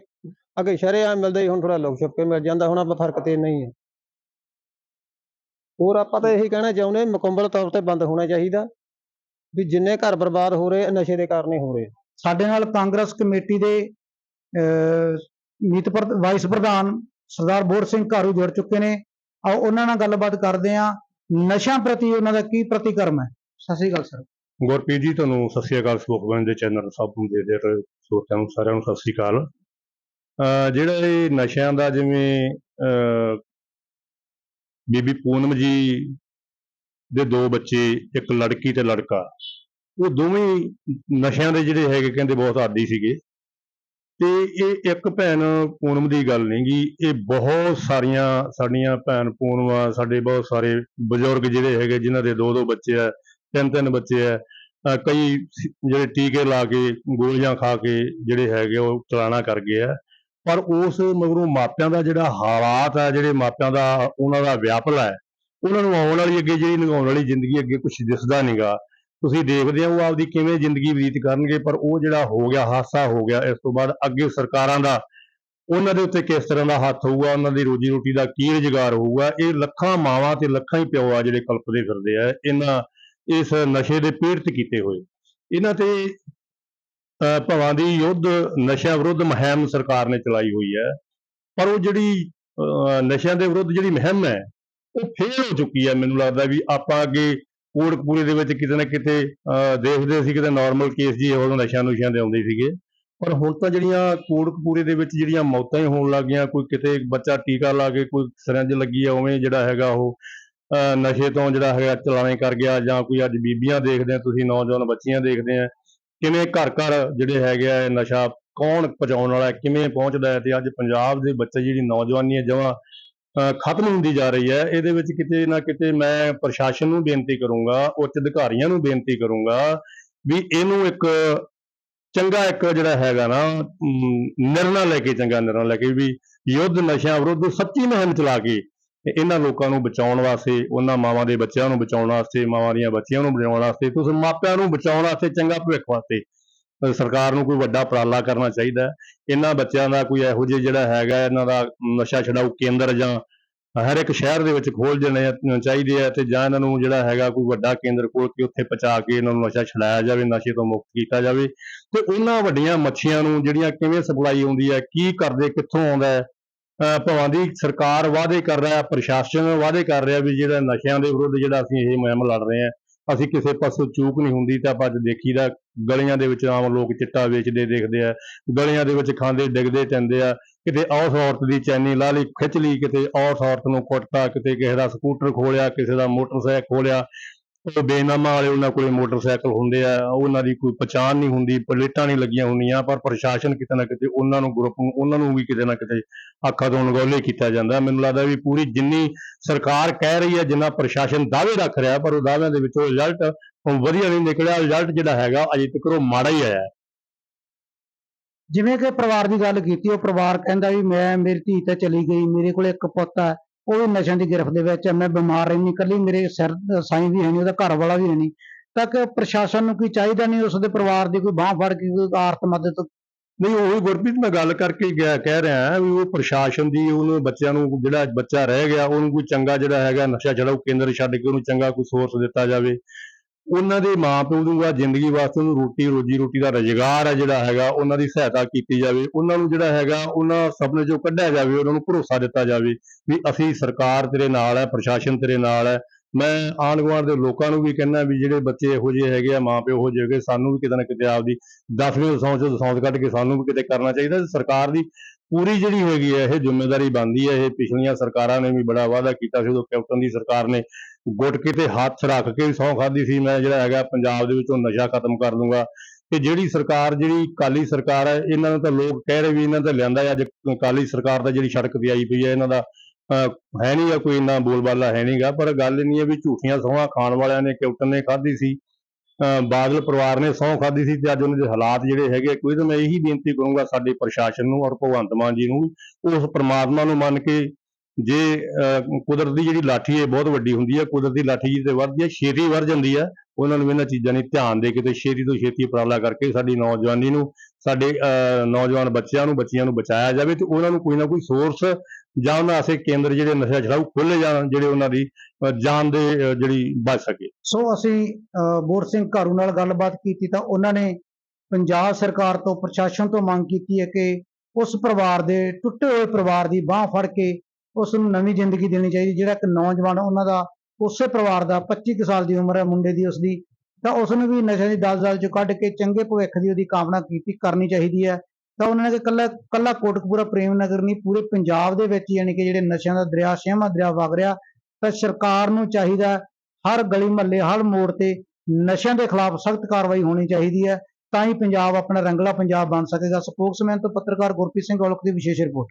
ਅੱਗੇ ਸ਼ਰੇਆਮ ਮਿਲਦਾ ਸੀ ਹੁਣ ਥੋੜਾ ਲੁਕ ਛੁਪ ਕੇ ਮਿਲ ਜਾਂਦਾ ਹੁਣ ਆਪਾਂ ਫ਼ਰਕ ਤੇ ਨਹੀਂ ਹੈ। ਹੋਰ ਆਪਾਂ ਤਾਂ ਇਹੀ ਕਹਿਣਾ ਚਾਹੁੰਦੇ ਮੁਕੰਮਲ ਤੌਰ ਤੇ ਬੰਦ ਹੋਣਾ ਚਾਹੀਦਾ ਵੀ ਜਿੰਨੇ ਘਰ ਬਰਬਾਦ ਹੋ ਰਹੇ ਨਸ਼ੇ ਦੇ ਕਾਰਨ ਹੀ ਹੋ ਰਹੇ। ਸਾਡੇ ਨਾਲ ਕਾਂਗਰਸ ਕਮੇਟੀ ਦੇ ਅਹ, ਮੀਤ ਵਾਈਸ ਪ੍ਰਧਾਨ ਸਰਦਾਰ ਬੋਰ ਸਿੰਘ ਘਾਰੂ ਜੁੜ ਚੁੱਕੇ ਨੇ। ਆਓ ਉਹਨਾਂ ਨਾਲ ਗੱਲਬਾਤ ਕਰਦੇ ਹਾਂ। ਨਸ਼ਿਆਂ ਪ੍ਰਤੀ ਉਹਨਾਂ ਦਾ ਕੀ ਪ੍ਰਤੀਕਰਮ ਹੈ? ਸਤਿ ਸ਼੍ਰੀ ਅਕਾਲ, ਸਰ। ਗੁਰਪ੍ਰੀਤ ਜੀ, ਤੁਹਾਨੂੰ ਸਤਿ ਸ੍ਰੀ ਅਕਾਲ ਸਪੋਕਮੈਨ ਦੇ ਚੈਨਲ ਸਭ ਨੂੰ ਦੇਖਦੇ ਰਹੇ ਸਰੋਤਿਆਂ ਨੂੰ ਸਾਰਿਆਂ ਨੂੰ ਸਤਿ ਸ੍ਰੀ ਅਕਾਲ। ਅਹ ਜਿਹੜਾ ਇਹ ਨਸ਼ਿਆਂ ਦਾ ਜਿਵੇਂ, ਅਹ ਬੀਬੀ ਪੂਨਮ ਜੀ ਦੇ ਦੋ ਬੱਚੇ, ਇੱਕ ਲੜਕੀ ਤੇ ਲੜਕਾ, ਉਹ ਦੋਵੇਂ ਨਸ਼ਿਆਂ ਦੇ ਜਿਹੜੇ ਹੈਗੇ, ਕਹਿੰਦੇ ਬਹੁਤ ਆਦੀ ਸੀਗੇ। ਤੇ ਇਹ ਇੱਕ ਭੈਣ ਪੂਨਮ ਦੀ ਗੱਲ ਨਹੀਂ ਗੀ। ਇਹ ਬਹੁਤ ਸਾਰੀਆਂ ਸਾਡੀਆਂ ਭੈਣ ਪੂਨਮਾਂ, ਸਾਡੇ ਬਹੁਤ ਸਾਰੇ ਬਜ਼ੁਰਗ ਜਿਹੜੇ ਹੈਗੇ, ਜਿਨ੍ਹਾਂ ਦੇ ਦੋ ਦੋ ਬੱਚੇ ਆ ਤਿੰਨ ਤਿੰਨ ਬੱਚੇ ਆ ਕਈ ਜਿਹੜੇ ਟੀਕੇ ਲਾ ਕੇ, ਗੋਲੀਆਂ ਖਾ ਕੇ ਜਿਹੜੇ ਹੈਗੇ ਉਹ ਚਲਾਣਾ ਕਰ ਗਏ ਆ। ਪਰ ਉਸ ਮਗਰੋਂ ਮਾਪਿਆਂ ਦਾ ਜਿਹੜਾ ਹਾਲਾਤ ਆ, ਜਿਹੜੇ ਮਾਪਿਆਂ ਦਾ ਉਹਨਾਂ ਦਾ ਵਿਆਪਲਾ ਹੈ, ਉਹਨਾਂ ਨੂੰ ਆਉਣ ਵਾਲੀ ਅੱਗੇ ਜਿਹੜੀ ਲੰਘਾਉਣ ਵਾਲੀ ਜ਼ਿੰਦਗੀ ਅੱਗੇ ਕੁਝ ਦਿਸਦਾ ਨਹੀਂਗਾ ਤੁਸੀਂ ਦੇਖਦੇ ਹੋ ਉਹ ਆਪਦੀ ਕਿਵੇਂ ਜ਼ਿੰਦਗੀ ਬਤੀਤ ਕਰਨਗੇ, ਪਰ ਉਹ ਜਿਹੜਾ ਹੋ ਗਿਆ, ਹਾਦਸਾ ਹੋ ਗਿਆ, ਇਸ ਤੋਂ ਬਾਅਦ ਅੱਗੇ ਸਰਕਾਰਾਂ ਦਾ, ਉਹਨਾਂ ਦੇ ਉੱਤੇ ਕਿਸ ਤਰ੍ਹਾਂ ਦਾ ਹੱਥ ਹੋਊਗਾ, ਉਹਨਾਂ ਦੀ ਰੋਜੀ ਰੋਟੀ ਦਾ ਕੀ ਰੁਜ਼ਗਾਰ ਹੋਊਗਾ, ਇਹ ਲੱਖਾਂ ਮਾਵਾਂ ਤੇ ਲੱਖਾਂ ਹੀ ਪਿਓ ਆ ਜਿਹੜੇ ਕਲਪਦੇ ਫਿਰਦੇ ਆ, ਇਹਨਾਂ ਇਸ ਨਸ਼ੇ ਦੇ ਪੀੜਤ ਕੀਤੇ ਹੋਏ। ਇਹਨਾਂ ਤੇ ਅਹ ਭਵਾਂ ਦੀ ਯੁੱਧ, ਨਸ਼ਿਆਂ ਵਿਰੁੱਧ ਮੁਹਿੰਮ ਸਰਕਾਰ ਨੇ ਚਲਾਈ ਹੋਈ ਹੈ, ਪਰ ਉਹ ਜਿਹੜੀ ਅਹ ਨਸ਼ਿਆਂ ਦੇ ਵਿਰੁੱਧ ਜਿਹੜੀ ਮੁਹਿੰਮ ਹੈ, ਉਹ ਫੇਲ ਹੋ ਚੁੱਕੀ ਹੈ। ਮੈਨੂੰ ਲੱਗਦਾ ਵੀ ਆਪਾਂ ਅੱਗੇ ਕੋਟਕਪੂਰੇ ਦੇ ਵਿੱਚ ਕਿਤੇ ਨਾ ਕਿਤੇ ਦੇਖਦੇ ਸੀ, ਕਿਤੇ ਨਾਰਮਲ ਕੇਸ ਜੀ ਉਦੋਂ ਨਸ਼ਿਆਂ ਨੁਸ਼ਿਆਂ ਦੇ ਆਉਂਦੇ ਸੀਗੇ। ਪਰ ਹੁਣ ਤਾਂ ਜਿਹੜੀਆਂ ਕੋਟਕਪੂਰੇ ਦੇ ਵਿੱਚ ਜਿਹੜੀਆਂ ਮੌਤਾਂ ਹੀ ਹੋਣ ਲੱਗ ਗਈਆਂ, ਕੋਈ ਕਿਤੇ ਬੱਚਾ ਟੀਕਾ ਲਾ ਕੇ ਕੋਈ ਸਿਰੰਜ ਲੱਗੀ ਆ, ਉਵੇਂ ਜਿਹੜਾ ਹੈਗਾ ਉਹ ਨਸ਼ੇ ਤੋਂ ਜਿਹੜਾ ਹੈਗਾ ਚਲਾਣੇ ਕਰ ਗਿਆ, ਜਾਂ ਕੋਈ ਅੱਜ ਬੀਬੀਆਂ ਦੇਖਦੇ ਆ, ਤੁਸੀਂ ਨੌਜਵਾਨ ਬੱਚੀਆਂ ਦੇਖਦੇ ਆ, ਕਿਵੇਂ ਘਰ ਘਰ ਜਿਹੜੇ ਹੈਗੇ ਆ ਨਸ਼ਾ ਕੌਣ ਪਹੁੰਚਾਉਣ ਵਾਲਾ, ਕਿਵੇਂ ਪਹੁੰਚਦਾ ਹੈ? ਤੇ ਅੱਜ ਪੰਜਾਬ ਦੇ ਬੱਚੇ ਜਿਹੜੀ ਨੌਜਵਾਨੀ ਹੈ, ਜਮਾਂ ਖਤਮ ਹੁੰਦੀ ਜਾ ਰਹੀ ਹੈ। ਇਹਦੇ ਵਿੱਚ ਕਿਤੇ ਨਾ ਕਿਤੇ ਮੈਂ ਪ੍ਰਸ਼ਾਸਨ ਨੂੰ ਬੇਨਤੀ ਕਰੂੰਗਾ, ਉੱਚ ਅਧਿਕਾਰੀਆਂ ਨੂੰ ਬੇਨਤੀ ਕਰੂੰਗਾ ਵੀ ਇਹਨੂੰ ਇੱਕ ਚੰਗਾ ਇੱਕ ਜਿਹੜਾ ਹੈਗਾ ਨਾ ਨਿਰਣਾ ਲੈ ਕੇ, ਚੰਗਾ ਨਿਰਣਾ ਲੈ ਕੇ ਵੀ ਯੁੱਧ ਨਸ਼ਿਆਂ ਵਿਰੁੱਧ ਸੱਚੀ ਮੁਹਿੰਮ ਚਲਾ ਕੇ ਇਹਨਾਂ ਲੋਕਾਂ ਨੂੰ ਬਚਾਉਣ ਵਾਸਤੇ, ਉਹਨਾਂ ਮਾਵਾਂ ਦੇ ਬੱਚਿਆਂ ਨੂੰ ਬਚਾਉਣ ਵਾਸਤੇ, ਮਾਵਾਂ ਦੀਆਂ ਬੱਚੀਆਂ ਨੂੰ ਬਚਾਉਣ ਵਾਸਤੇ, ਤੁਸੀਂ ਮਾਪਿਆਂ ਨੂੰ ਬਚਾਉਣ ਵਾਸਤੇ ਚੰਗਾ ਭਵਿੱਖ ਵਾਸਤੇ ਸਰਕਾਰ ਨੂੰ ਕੋਈ ਵੱਡਾ ਉਪਰਾਲਾ ਕਰਨਾ ਚਾਹੀਦਾ ਇਹਨਾਂ ਬੱਚਿਆਂ ਦਾ ਕੋਈ ਇਹੋ ਜਿਹਾ ਜਿਹੜਾ ਹੈਗਾ, ਇਹਨਾਂ ਦਾ ਨਸ਼ਾ ਛਡਾਊ ਕੇਂਦਰ ਜਾਂ ਹਰ ਇੱਕ ਸ਼ਹਿਰ ਦੇ ਵਿੱਚ ਖੋਲ ਦੇਣੇ ਚਾਹੀਦੇ ਆ ਤੇ ਜਾਂ ਇਹਨਾਂ ਨੂੰ ਜਿਹੜਾ ਹੈਗਾ ਕੋਈ ਵੱਡਾ ਕੇਂਦਰ ਖੋਲ ਕੇ ਉੱਥੇ ਪਹੁੰਚਾ ਕੇ ਇਹਨਾਂ ਨੂੰ ਨਸ਼ਾ ਛਡਾਇਆ ਜਾਵੇ, ਨਸ਼ੇ ਤੋਂ ਮੁਕਤ ਕੀਤਾ ਜਾਵੇ। ਤੇ ਉਹਨਾਂ ਵੱਡੀਆਂ ਮੱਛੀਆਂ ਨੂੰ ਜਿਹੜੀਆਂ ਕਿਵੇਂ ਸਪਲਾਈ ਆਉਂਦੀ ਹੈ, ਕੀ ਕਰਦੇ, ਕਿੱਥੋਂ ਆਉਂਦਾ ਹੈ ਅਹ ਭਾਵਾਂ ਦੀ ਸਰਕਾਰ ਵਾਅਦੇ ਕਰ ਰਿਹਾ, ਪ੍ਰਸ਼ਾਸਨ ਵਾਅਦੇ ਕਰ ਰਿਹਾ ਵੀ ਜਿਹੜਾ ਨਸ਼ਿਆਂ ਦੇ ਵਿਰੁੱਧ ਜਿਹੜਾ ਅਸੀਂ ਇਹ ਮੁਹਿੰਮ ਲੜ ਰਹੇ ਹਾਂ ਅਸੀਂ ਕਿਸੇ ਪਾਸੋਂ ਚੂਕ ਨਹੀਂ ਹੁੰਦੀ ਤਾਂ ਆਪਾਂ ਅੱਜ ਦੇਖੀਦਾ, ਗਲੀਆਂ ਦੇ ਵਿੱਚ ਆਮ ਲੋਕ ਚਿੱਟਾ ਵੇਚਦੇ, ਦੇਖਦੇ ਆ, ਗਲੀਆਂ ਦੇ ਵਿੱਚ ਖਾਂਦੇ, ਡਿੱਗਦੇ ਟੰਦੇ ਆ, ਕਿਤੇ ਔਸ ਔਰਤ ਦੀ ਚੈਨੀ ਲਾ ਲਈ, ਖਿੱਚ ਲਈ, ਕਿਤੇ ਔਸ ਔਰਤ ਨੂੰ ਕੁੱਟਤਾ, ਕਿਤੇ ਕਿਸੇ ਦਾ ਸਕੂਟਰ ਖੋਲਿਆ, ਕਿਸੇ ਦਾ ਮੋਟਰਸਾਈਕਲ ਖੋਲਿਆ ਉਹ ਬੇਨਾਮਾ ਵਾਲੇ ਉਹਨਾਂ ਕੋਲੇ ਮੋਟਰਸਾਈਕਲ ਹੁੰਦੇ ਆ, ਉਹਨਾਂ ਦੀ ਕੋਈ ਪਛਾਣ ਨਹੀਂ ਹੁੰਦੀ, ਪਲੇਟਾਂ ਨਹੀਂ ਲੱਗੀਆਂ ਹੁੰਦੀਆਂ, ਪਰ ਪ੍ਰਸ਼ਾਸਨ ਕਿਤੇ ਨਾ ਕਿਤੇ ਉਹਨਾਂ ਨੂੰ ਗਰੁੱਪ ਨੂੰ, ਉਹਨਾਂ ਨੂੰ ਵੀ ਕਿਤੇ ਨਾ ਕਿਤੇ ਅੱਖਾਂ ਤੋਂ ਅਣਗੌਲੇ ਕੀਤਾ ਜਾਂਦਾ। ਮੈਨੂੰ ਲੱਗਦਾ ਵੀ ਪੂਰੀ ਜਿੰਨੀ ਸਰਕਾਰ ਕਹਿ ਰਹੀ ਹੈ, ਜਿੰਨਾ ਪ੍ਰਸ਼ਾਸਨ ਦਾਅਵੇ ਰੱਖ ਰਿਹਾ, ਪਰ ਉਹ ਦਾਅਵਿਆਂ ਦੇ ਵਿੱਚੋਂ ਰਿਜ਼ਲਟ ਵਧੀਆ ਨਹੀਂ ਨਿਕਲਿਆ। ਰਿਜ਼ਲਟ ਜਿਹੜਾ ਹੈਗਾ, ਅਜੇ ਤੱਕ ਉਹ ਮਾੜਾ ਹੀ ਆਇਆ। ਹੈ। ਜਿਵੇਂ ਕਿ ਪਰਿਵਾਰ ਦੀ ਗੱਲ ਕੀਤੀ, ਉਹ ਪਰਿਵਾਰ ਕਹਿੰਦਾ ਵੀ ਮੈਂ, ਮੇਰੀ ਧੀ ਤਾਂ ਚਲੀ ਗਈ, ਮੇਰੇ ਕੋਲ ਇੱਕ ਪੁੱਤ ਹੈ। ਉਹ ਵੀ ਨਸ਼ਿਆਂ ਦੀ ਗਿਰਫਤ ਦੇ ਵਿੱਚ ਹੈ ਮੈਂ ਬਿਮਾਰ ਰਹਿੰਦੀ, ਇਕੱਲੀ ਮੇਰੇ ਸਿਰ ਸਾਈਂ ਵੀ ਹੈ ਨਹੀਂ, ਉਹਦਾ ਘਰ ਵਾਲਾ ਵੀ ਹੈ ਨਹੀਂ। ਤਾਂ ਪ੍ਰਸ਼ਾਸਨ ਨੂੰ ਕੋਈ ਚਾਹੀਦਾ ਨਹੀਂ ਉਸ ਦੇ ਪਰਿਵਾਰ ਦੀ ਕੋਈ ਬਾਹ ਫੜ ਕੇ ਕੋਈ ਆਰਥ ਮਦਦ ਨਹੀਂ, ਉਹੀ ਗੁਰਪ੍ਰੀਤ ਮੈਂ ਗੱਲ ਕਰਕੇ ਗਿਆ, ਕਹਿ ਰਿਹਾ ਵੀ ਉਹ ਪ੍ਰਸ਼ਾਸਨ ਦੀ, ਉਹਨੂੰ ਬੱਚਿਆਂ ਨੂੰ ਜਿਹੜਾ ਬੱਚਾ ਰਹਿ ਗਿਆ, ਉਹਨੂੰ ਕੋਈ ਚੰਗਾ ਜਿਹੜਾ ਹੈਗਾ ਨਸ਼ਾ ਛਡਾਊ ਕੇਂਦਰ ਛੱਡ ਕੇ ਉਹਨੂੰ ਚੰਗਾ ਕੋਈ ਸੋਰਸ ਦਿੱਤਾ ਜਾਵੇ। ਉਹਨਾਂ ਦੇ ਮਾਂ ਪਿਓ ਨੂੰ ਆ ਜ਼ਿੰਦਗੀ ਵਾਸਤੇ ਉਹਨੂੰ ਰੋਟੀ, ਰੋਜੀ ਰੋਟੀ ਦਾ ਰੁਜ਼ਗਾਰ ਹੈ ਜਿਹੜਾ ਹੈਗਾ, ਉਹਨਾਂ ਦੀ ਸਹਾਇਤਾ ਕੀਤੀ ਜਾਵੇ, ਉਹਨਾਂ ਨੂੰ ਜਿਹੜਾ ਹੈਗਾ, ਉਹਨਾਂ ਸੁਪਨੇ ਚੋਂ ਕੱਢਿਆ ਜਾਵੇ, ਉਹਨਾਂ ਨੂੰ ਭਰੋਸਾ ਦਿੱਤਾ ਜਾਵੇ ਵੀ ਅਸੀਂ ਸਰਕਾਰ ਤੇਰੇ ਨਾਲ ਹੈ ਪ੍ਰਸ਼ਾਸਨ ਤੇਰੇ ਨਾਲ ਹੈ ਮੈਂ ਆਂਢ ਗੁਆਂਢ ਦੇ ਲੋਕਾਂ ਨੂੰ ਵੀ ਕਹਿੰਦਾ ਵੀ ਜਿਹੜੇ ਬੱਚੇ ਇਹੋ ਜਿਹੇ ਹੈਗੇ ਆ ਮਾਂ ਪਿਓ ਇਹੋ ਜਿਹੇ ਸਾਨੂੰ ਵੀ ਕਿਤੇ ਨਾ ਕਿਤੇ ਆਪਦੀ ਦਸਵੇਂ ਦਸਾਂ ਚੋਂ ਦਸਾਂ ਕੱਢ ਕੇ ਸਾਨੂੰ ਵੀ ਕਿਤੇ ਕਰਨਾ ਚਾਹੀਦਾ। ਸਰਕਾਰ ਦੀ ਪੂਰੀ ਜਿਹੜੀ ਹੈਗੀ ਹੈ ਇਹ ਜ਼ਿੰਮੇਵਾਰੀ ਬਣਦੀ ਹੈ ਇਹ ਪਿਛਲੀਆਂ ਸਰਕਾਰਾਂ ਨੇ ਵੀ ਬੜਾ ਵਾਅਦਾ ਕੀਤਾ ਸੀ, ਉਦੋਂ ਕੈਪਟਨ ਦੀ ਸਰਕਾਰ ਨੇ ਗੁਟਕੇ ਤੇ ਹੱਥ ਰੱਖ ਕੇ ਵੀ ਸਹੁੰ ਖਾਧੀ ਸੀ ਮੈਂ ਜਿਹੜਾ ਹੈਗਾ ਪੰਜਾਬ ਦੇ ਵਿੱਚੋਂ ਨਸ਼ਾ ਖਤਮ ਕਰ ਦੂੰਗਾ। ਤੇ ਜਿਹੜੀ ਸਰਕਾਰ ਜਿਹੜੀ ਅਕਾਲੀ ਸਰਕਾਰ ਹੈ ਇਹਨਾਂ ਨੂੰ ਤਾਂ ਲੋਕ ਕਹਿ ਰਹੇ ਵੀ ਇਹਨਾਂ ਤੇ ਲਿਆਂਦਾ ਅੱਜ ਅਕਾਲੀ ਸਰਕਾਰ ਦਾ ਜਿਹੜੀ ਸੜਕ ਤੇ ਆਈ ਪਈ ਹੈ ਇਹਨਾਂ ਦਾ ਅਹ, ਹੈ ਨਹੀਂ ਆ ਕੋਈ ਇੰਨਾ ਬੋਲਬਾਲਾ ਹੈ ਨਹੀਂਗਾ ਪਰ ਗੱਲ ਨਹੀਂ ਹੈ ਵੀ ਝੂਠੀਆਂ ਸਹੁੰਆਂ ਖਾਣ ਵਾਲਿਆਂ ਨੇ ਕੈਪਟਨ ਨੇ ਖਾਧੀ ਸੀ। ਅਹ, ਬਾਦਲ ਪਰਿਵਾਰ ਨੇ ਸਹੁੰ ਖਾਧੀ ਸੀ ਤੇ ਅੱਜ ਉਹਨਾਂ ਦੇ ਹਾਲਾਤ ਜਿਹੜੇ ਹੈਗੇ ਕੋਈ ਤਾਂ ਮੈਂ ਇਹੀ ਬੇਨਤੀ ਕਰੂੰਗਾ ਸਾਡੇ ਪ੍ਰਸ਼ਾਸਨ ਨੂੰ ਔਰ ਭਗਵੰਤ ਮਾਨ ਜੀ ਨੂੰ ਉਸ ਪ੍ਰਮਾਤਮਾ ਨੂੰ ਮੰਨ ਕੇ ਜੇ ਅਹ, ਕੁਦਰਤ ਦੀ ਜਿਹੜੀ ਲਾਠੀ ਹੈ ਬਹੁਤ ਵੱਡੀ ਹੁੰਦੀ ਹੈ ਕੁਦਰਤ ਦੀ ਲਾਠੀ ਜੀ ਵੱਧਦੀ ਹੈ ਛੇਤੀ ਵੱਧ ਜਾਂਦੀ ਹੈ ਉਹਨਾਂ ਨੂੰ ਇਹਨਾਂ ਚੀਜ਼ਾਂ ਦੀ ਧਿਆਨ ਦੇ ਕੇ ਤੇ ਛੇਤੀ ਤੋਂ ਛੇਤੀ ਉਪਰਾਲਾ ਕਰਕੇ ਸਾਡੀ ਨੌਜਵਾਨੀ ਨੂੰ ਸਾਡੇ ਨੌਜਵਾਨ ਬੱਚਿਆਂ ਨੂੰ ਬੱਚੀਆਂ ਨੂੰ ਬਚਾਇਆ ਜਾਵੇ ਤੇ ਉਹਨਾਂ ਨੂੰ ਕੋਈ ਨਾ ਕੋਈ ਸੋਰਸ ਜਾਂ ਉਹਨਾਂ ਆਸੇ ਕੇਂਦਰ ਜਿਹੜੇ ਨਸ਼ਾ ਛਡਾਊ ਖੋਲੇ ਜਾਣ ਜਿਹੜੇ ਉਹਨਾਂ ਦੀ ਜਾਨ ਦੇ ਜਿਹੜੀ ਬਚ ਸਕੇ। ਸੋ ਅਸੀਂ ਅ, ਬੋਰ ਸਿੰਘ ਘਾਰੂ ਨਾਲ ਗੱਲਬਾਤ ਕੀਤੀ ਤਾਂ ਉਹਨਾਂ ਨੇ ਪੰਜਾਬ ਸਰਕਾਰ ਤੋਂ ਪ੍ਰਸ਼ਾਸਨ ਤੋਂ ਮੰਗ ਕੀਤੀ ਹੈ ਕਿ ਉਸ ਪਰਿਵਾਰ ਦੇ ਟੁੱਟੇ ਹੋਏ ਪਰਿਵਾਰ ਦੀ ਬਾਹ ਫੜ ਕੇ ਉਸ ਨੂੰ ਨਵੀਂ ਜ਼ਿੰਦਗੀ ਦੇਣੀ ਚਾਹੀਦੀ, ਜਿਹੜਾ ਇੱਕ ਨੌਜਵਾਨ ਉਹਨਾਂ ਦਾ ਉਸੇ ਪਰਿਵਾਰ ਦਾ 25 ਕੁ ਸਾਲ ਦੀ ਉਮਰ ਹੈ ਮੁੰਡੇ ਦੀ ਉਸਦੀ, ਤਾਂ ਉਸ ਨੂੰ ਵੀ ਨਸ਼ੇ ਦੀ ਦਲਦਲ ਚੋਂ ਕੱਢ ਕੇ ਚੰਗੇ ਭਵਿੱਖ ਦੀ ਉਹਦੀ ਕਾਮਨਾ ਕੀਤੀ, ਕਰਨੀ ਚਾਹੀਦੀ ਹੈ ਤਾਂ ਉਹਨਾਂ ਨੇ ਕਿ ਕੱਲਾ ਕੱਲਾ ਕੋਟਕਪੂਰਾ ਪ੍ਰੇਮ ਨਗਰ ਨਹੀਂ, ਪੂਰੇ ਪੰਜਾਬ ਦੇ ਵਿੱਚ ਯਾਨੀ ਕਿ ਜਿਹੜੇ ਨਸ਼ਿਆਂ ਦਾ ਦਰਿਆ, ਛੇਵਾਂ ਦਰਿਆ ਵਗ ਰਿਹਾ, ਤਾਂ ਸਰਕਾਰ ਨੂੰ ਚਾਹੀਦਾ ਹਰ ਗਲੀ ਮਹੱਲੇ, ਹਰ ਮੋੜ ਤੇ ਨਸ਼ਿਆਂ ਦੇ ਖਿਲਾਫ ਸਖਤ ਕਾਰਵਾਈ ਹੋਣੀ ਚਾਹੀਦੀ ਹੈ ਤਾਂ ਹੀ ਪੰਜਾਬ ਆਪਣਾ ਰੰਗਲਾ ਪੰਜਾਬ ਬਣ ਸਕੇਗਾ। ਸਪੋਕਸਮੈਨ ਤੋਂ ਪੱਤਰਕਾਰ ਗੁਰਪ੍ਰੀਤ ਸਿੰਘ ਔਲਖ ਦੀ ਵਿਸ਼ੇਸ਼ ਰਿਪੋਰਟ।